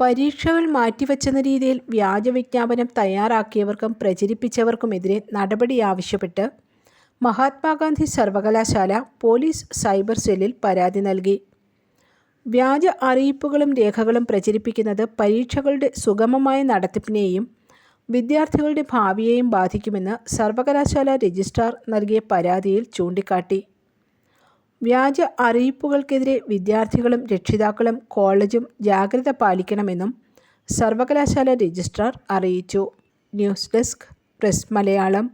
പരീക്ഷകൾ മാറ്റിവച്ചെന്ന രീതിയിൽ വ്യാജ വിജ്ഞാപനം തയ്യാറാക്കിയവർക്കും പ്രചരിപ്പിച്ചവർക്കുമെതിരെ നടപടി ആവശ്യപ്പെട്ട് മഹാത്മാഗാന്ധി സർവകലാശാല പോലീസ് സൈബർ സെല്ലിൽ പരാതി നൽകി. വ്യാജ അറിയിപ്പുകളും രേഖകളും പ്രചരിപ്പിക്കുന്നത് പരീക്ഷകളുടെ സുഗമമായ നടത്തിപ്പിനെയും വിദ്യാർത്ഥികളുടെ ഭാവിയെയും ബാധിക്കുമെന്ന് സർവകലാശാല രജിസ്ട്രാർ നൽകിയ പരാതിയിൽ ചൂണ്ടിക്കാട്ടി. വ്യാജ അറിയിപ്പുകൾക്കെതിരെ വിദ്യാർത്ഥികളും രക്ഷിതാക്കളും കോളേജും ജാഗ്രത പാലിക്കണമെന്നും സർവകലാശാല രജിസ്ട്രാർ അറിയിച്ചു. News desk press Malayalam.